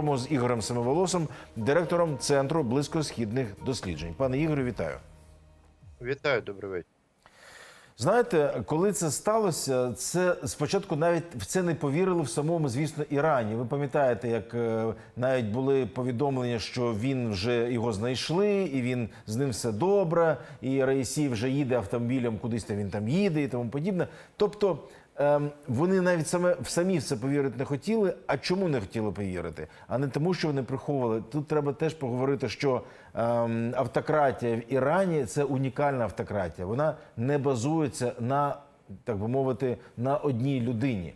поговоримо з Ігорем Семиволосом, директором центру близькосхідних досліджень. Пане Ігорю, вітаю. Вітаю, добрий вечір. Знаєте, коли це сталося, це спочатку навіть в це не повірили в самому, звісно, Ірані. Ви пам'ятаєте, як е, навіть були повідомлення, що він вже його знайшли, і він з ним все добре, і Раїсі вже їде автомобілем, кудись там він там їде і тому подібне. Тобто вони навіть саме самі в це повірити не хотіли. А чому не хотіли повірити? А не тому, що вони приховували. Тут треба теж поговорити, що ем, автократія в Ірані це унікальна автократія. Вона не базується на так би мовити на одній людині.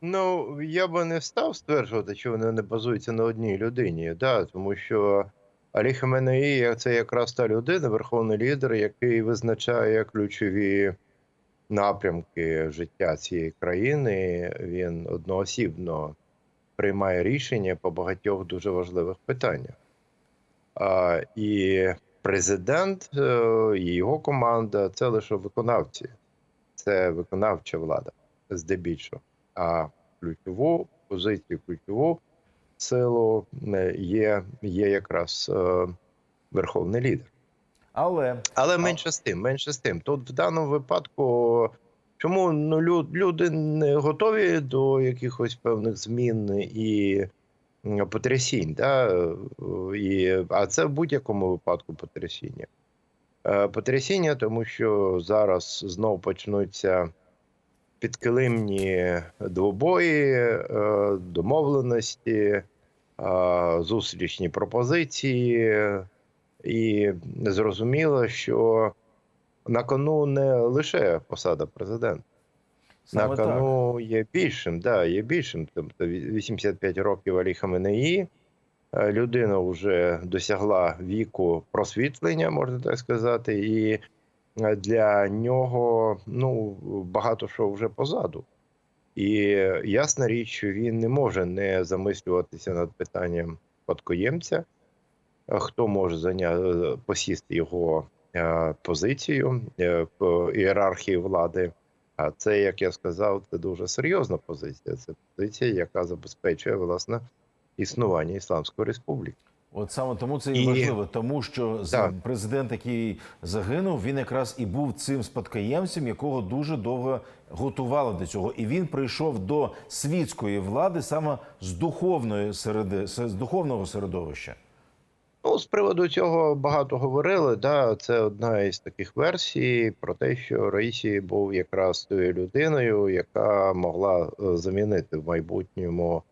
Ну, я би не став стверджувати, що вони не базуються на одній людині, да, тому що Алі Хаменеї – це якраз та людина, верховний лідер, який визначає ключові напрямки життя цієї країни. Він одноосібно приймає рішення по багатьох дуже важливих питаннях. А, і президент е, і його команда це лише виконавці, це виконавча влада здебільшого. А ключову позицію, ключову силу е, є, є якраз е, верховний лідер. Але Але менше з тим, менше з тим. Тут в даному випадку, чому ну, лю- люди не готові до якихось певних змін і потрясінь, да? і, а це в будь-якому випадку потрясіння. Е, Потрясіння, тому що зараз знов почнуться підкилимні двобої, е, домовленості, е, зустрічні пропозиції. І зрозуміло, що на кону не лише посада президента, саме на так. є більшим. Да, є більшим. Тобто ві- 85 років Алі Хаменеї, е, людина вже досягла віку просвітлення, можна так сказати, і е, для нього ну, багато що вже позаду. І ясна річ, що він не може не замислюватися над питанням спадкоємця е, хто може зайняти посісти його е, позицію е, ієрархії влади. А це, як я сказав, це дуже серйозна позиція. Це позиція, яка забезпечує власне існування Ісламської республіки. От саме тому це і, І- важливо, тому що Так. президент, який загинув, він якраз і був цим спадкоємцем, якого дуже довго готували до цього. І він прийшов до світської влади саме з духовної середи, з духовного середовища. Ну, з приводу цього багато говорили. Да, це одна із таких версій про те, що Раїсі був якраз тою людиною, яка могла е, замінити в майбутньому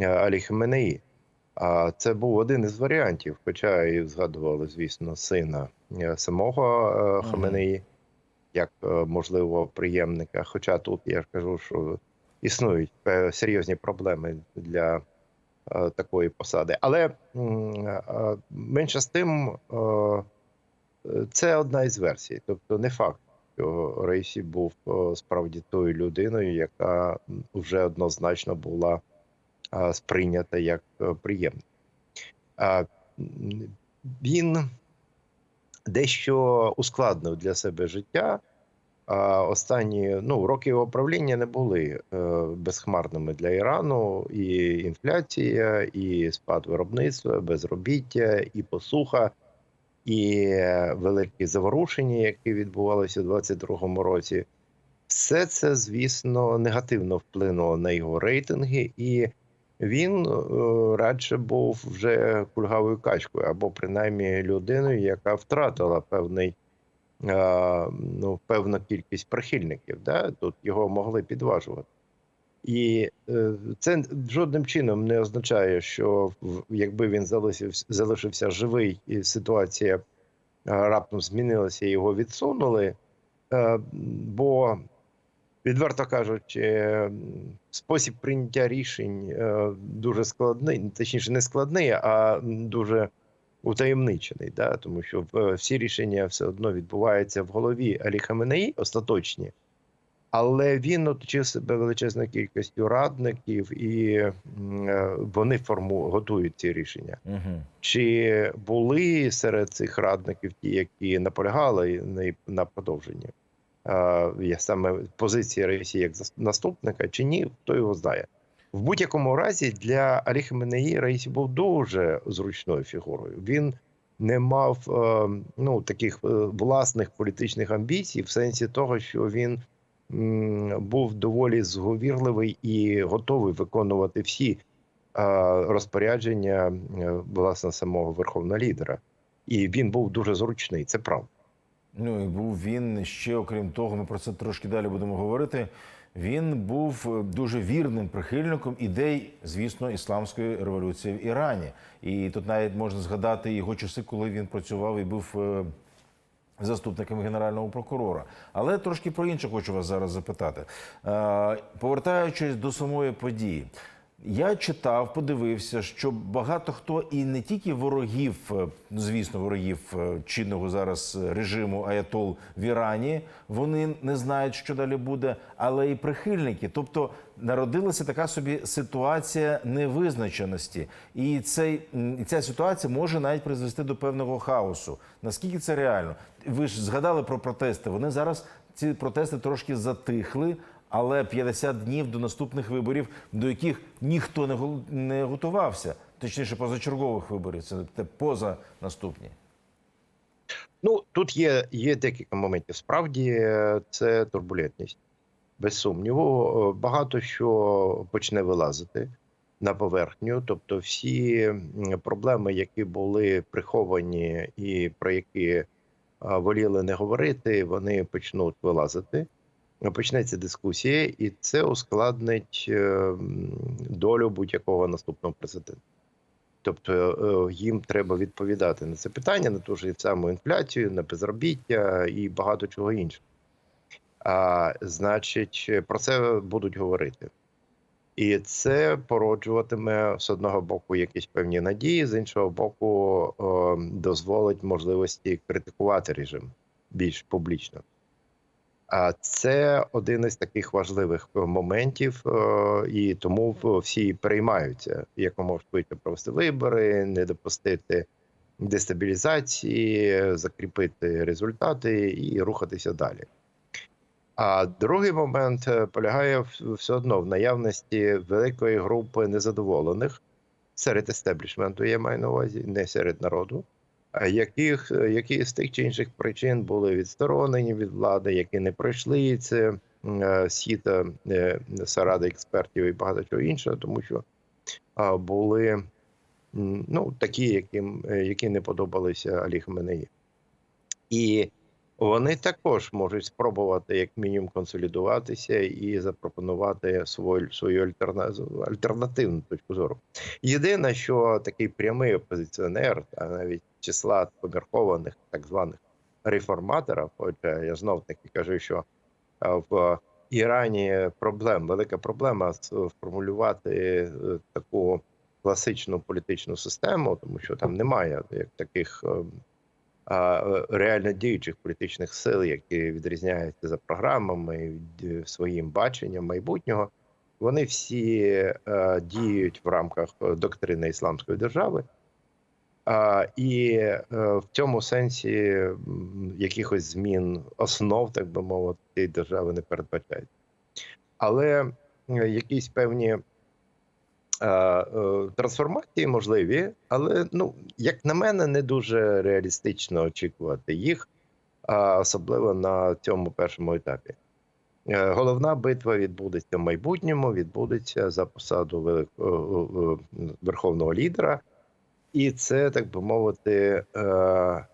е, Алі Хаменеї. А це був один із варіантів, хоча і згадували, звісно, сина е, самого Хаменеї, як е, можливо приємника. Хоча тут я ж кажу, що існують серйозні проблеми для такої посади. Але е, менше з тим, е, е, це одна із версій. Тобто, не факт, що Рейсі був е, справді тою людиною, яка вже однозначно була е, сприйнята як е, приємна. Він дещо ускладнив для себе життя. Останні ну, роки його правління не були е, безхмарними для Ірану. І інфляція, і спад виробництва, безробіття, і посуха, і е, великі заворушення, які відбувалися у 2022 році. Все це, звісно, негативно вплинуло на його рейтинги, і він е, радше був вже кульгавою качкою, або принаймні людиною, яка втратила певний ну, певну кількість прихильників. Да? Тут його могли підважувати. І е, це жодним чином не означає, що якби він залишився, залишився живий, і ситуація е, раптом змінилася, і його відсунули. Е, бо, відверто кажучи, е, спосіб прийняття рішень е, дуже складний, точніше, не складний, а дуже утаємничений, да? тому що е, всі рішення все одно відбуваються в голові Алі Хаменеї, остаточні. Але він оточив себе величезною кількістю радників, і е, вони форму готують ці рішення. Угу. Чи були серед цих радників ті, які наполягали на, продовженні? Е, є саме позиція Росії як наступника, чи ні, хто його знає. В будь-якому разі для Алі Хаменеї Раїсі був дуже зручною фігурою. Він не мав е, ну, таких е, власних політичних амбіцій, в сенсі того, що він був доволі зговірливий і готовий виконувати всі е, розпорядження власне самого верховного лідера. І він був дуже зручний, це правда. Ну і був він ще, окрім того, ми про це трошки далі будемо говорити. Він був е, дуже вірним прихильником ідей, звісно, ісламської революції в Ірані. І тут навіть можна згадати його часи, коли він працював і був е, заступником генерального прокурора. Але трошки про інше хочу вас зараз запитати. Е, Повертаючись до самої події. Я читав, подивився, що багато хто і не тільки ворогів, е, ну, звісно, ворогів е, чинного зараз режиму Аятол в Ірані, вони не знають, що далі буде, але і прихильники. Тобто народилася така собі ситуація невизначеності, і цей і ця ситуація може навіть призвести до певного хаосу. Наскільки це реально? Ви ж згадали про протести. Вони зараз ці протести трошки затихли. Але 50 днів до наступних виборів, до яких ніхто не готувався, точніше позачергових виборів, це поза наступні. Ну тут є, є декілька моментів. Справді е, це турбулентність. Без сумніву, Е, багато що почне вилазити на поверхню. Тобто, всі проблеми, які були приховані і про які воліли не говорити, вони почнуть вилазити. Почнеться дискусія, і це ускладнить е, долю будь-якого наступного президента. Тобто е, їм треба відповідати на це питання, на ту ж саму інфляцію, на безробіття і багато чого іншого. А значить, про це будуть говорити. І це породжуватиме з одного боку якісь певні надії, з іншого боку, е, дозволить можливості критикувати режим більш публічно. А це один із таких важливих е, моментів, е, і тому всі переймаються якомога швидше провести вибори, не допустити дестабілізації, закріпити результати і рухатися далі. А другий момент е, полягає все одно в наявності великої групи незадоволених серед естеблішменту, я маю на увазі, не серед народу, яких, е, які з тих чи інших причин були відсторонені від влади, які не пройшли це е, сіта е, саради експертів і багато чого іншого, тому що були ну, такі, яким, е, які не подобалися Алі Хаменеї. І вони також можуть спробувати як мінімум консолідуватися і запропонувати свою свою альтерна- альтернативну точку зору. Єдине, що такий прямий опозиціонер, та навіть числа поміркованих так званих реформаторів, хоча я знов таки кажу, що в Ірані проблем, велика проблема сформулювати е, таку класичну політичну систему, тому що там немає як таких е, реально діючих політичних сил, які відрізняються за програмами, своїм баченням майбутнього. Вони всі е, діють в рамках е, доктрини ісламської держави. І е, в цьому сенсі якихось змін основ, так би мовити, цієї держави не передбачають. Але е, якісь певні е, трансформації можливі, але ну, як на мене, не дуже реалістично очікувати їх, особливо на цьому першому етапі. Головна битва відбудеться в майбутньому, відбудеться за посаду верховного лідера, і це, так би мовити, е,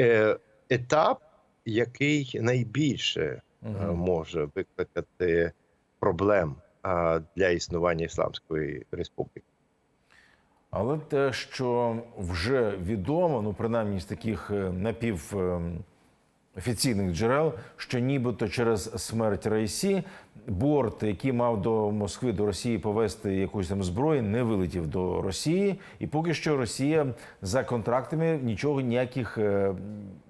е, етап, який найбільше е, може викликати проблем для існування Ісламської республіки. Але те, що вже відомо, ну принаймні з таких напів ем, офіційних джерел, що нібито через смерть Рейсі борт, який мав до Москви до Росії повезти якусь там зброю, не вилетів до Росії, і поки що Росія за контрактами нічого ніяких е,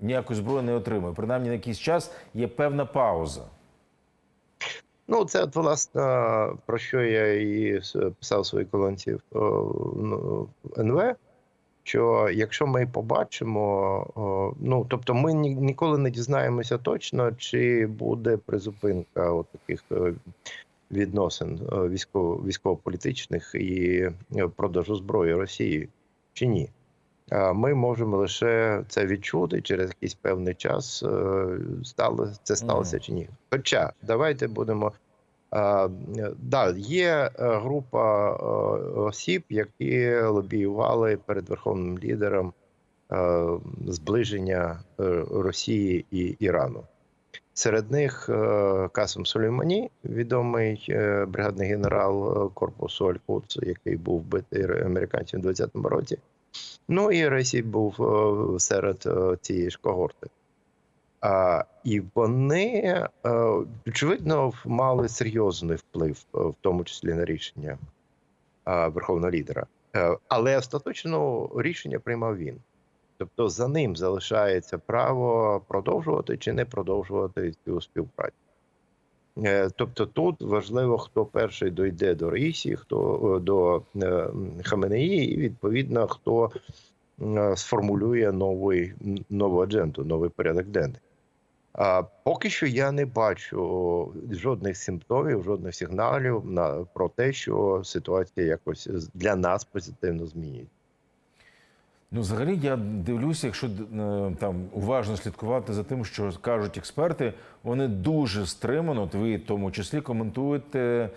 ніякої зброї не отримує. Принаймні на якийсь час є певна пауза. Ну, це от, власне, про що я і писав в своїй колонці в НВ. Що якщо ми побачимо, ну тобто ми ні, ніколи не дізнаємося точно, чи буде призупинка от таких е, відносин е, військово, військово-політичних і е, продажу зброї Росії чи ні. Ми можемо лише це відчути через якийсь певний час, стало це сталося чи ні. Хоча давайте будемо. Е, да, є е, група е, осіб, які лобіювали перед верховним лідером зближення Росії і Ірану. Серед них Касим Сулеймані, відомий бригадний генерал корпусу Аль-Кудс, який був вбитий американцями в 20-му році. Ну і Росій був серед цієї ж когорти. І вони, е, очевидно, мали серйозний вплив, е, в тому числі на рішення верховного лідера. Е, Але остаточно рішення приймав він. Тобто за ним залишається право продовжувати чи не продовжувати цю співпрацю. Тобто тут важливо, хто перший дойде до Раїсі, хто до Хаменеї, і відповідно хто сформулює новий, нову адженду, новий порядок денний. Поки що я не бачу жодних симптомів, жодних сигналів на про те, що ситуація якось для нас позитивно змінюється. Ну, взагалі, я дивлюся, якщо е, там уважно слідкувати за тим, що кажуть експерти, вони дуже стримано, от ви в тому числі коментуєте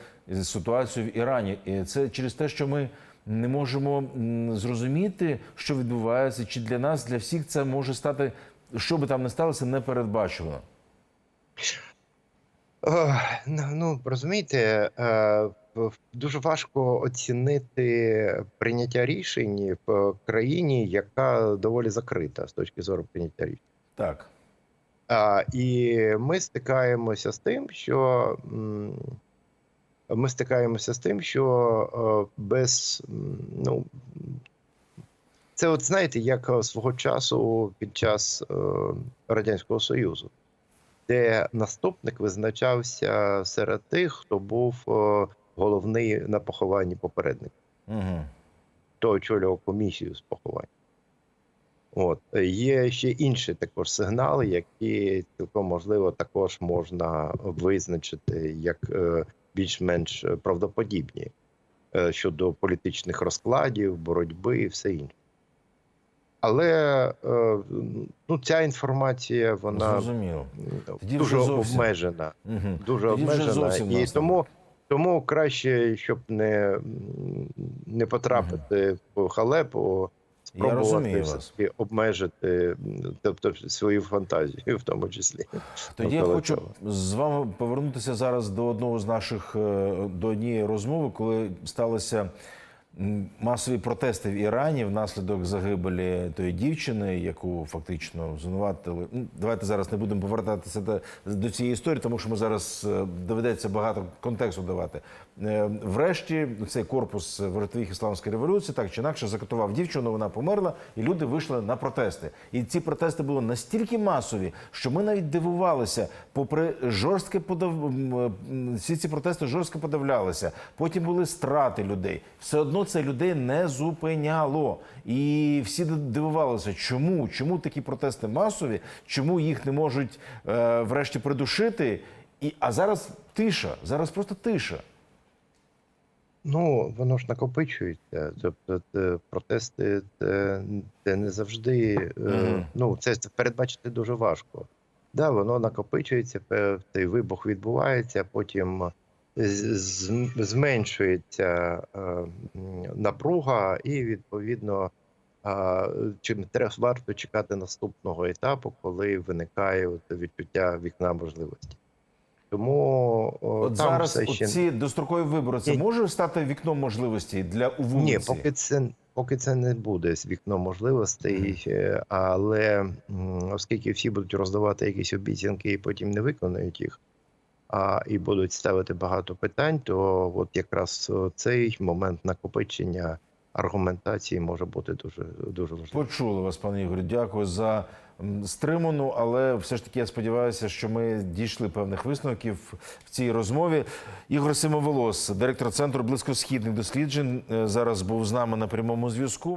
ситуацію в Ірані. І це через те, що ми не можемо зрозуміти, що відбувається, чи для нас, для всіх це може стати, що би там не сталося, непередбачувано. Ох, Ну, ну, розумієте, е, дуже важко оцінити прийняття рішень в країні, яка доволі закрита з точки зору прийняття рішень. Так. А, і ми стикаємося з тим, що ми стикаємося з тим, що е, без ну. Це, от знаєте, як е, свого часу під час е, Радянського Союзу, де наступник визначався серед тих, хто був е, головний на похованні попередника Угу. хто очолював комісію з поховань. От Е, є ще інші також сигнали, які цілком можливо також можна визначити як е, більш-менш правдоподібні е, щодо політичних розкладів, боротьби і все інше. Але е, ну, ця інформація вона Тоді дуже зовсім. обмежена Угу. дуже Тоді обмежена, і тому, тому краще, щоб не, не потрапити в халепу, спробувати розумію вас. все-таки обмежити тобто, свою фантазію, в тому числі. Тоді я хочу з вами повернутися зараз до одного з наших е, до однієї розмови, коли сталося масові протести в Ірані внаслідок загибелі тої дівчини, яку фактично звинуватили. Ну, Давайте зараз не будемо повертатися до, цієї історії, тому що ми зараз е, доведеться багато контексту давати. Е, Врешті цей корпус вартових ісламської революції так чи інакше закатував дівчину. Вона померла, і люди вийшли на протести. І ці протести були настільки масові, що ми навіть дивувалися, попри жорстке подав... всі ці протести жорстко подавлялися. Потім були страти людей. Все одно це людей не зупиняло. І всі дивувалися, чому? Чому такі протести масові? Чому їх не можуть е, врешті придушити? І а зараз тиша. Зараз просто тиша. Ну, воно ж накопичується. Тобто те, протести це, це не завжди. е, Мгм. Ну, це передбачити дуже важко. Да, воно накопичується, цей вибух відбувається, потім зменшується е, напруга, і відповідно чим треба варто чекати наступного етапу, коли виникає відчуття вікна можливості. Тому От там зараз все ще ці дострокові вибори це Ні. може стати вікном можливості для у? Ні, поки це поки це не буде вікно можливостей, е, але оскільки всі будуть роздавати якісь обіцянки і потім не виконують їх, а і будуть ставити багато питань, то от якраз цей момент накопичення аргументації може бути дуже дуже важливим. Почули вас, пане Ігорю. Дякую за стриману, але все ж таки я сподіваюся, що ми дійшли певних висновків в цій розмові. Ігор Симоволос, директор центру близькосхідних досліджень, е, зараз був з нами на прямому зв'язку.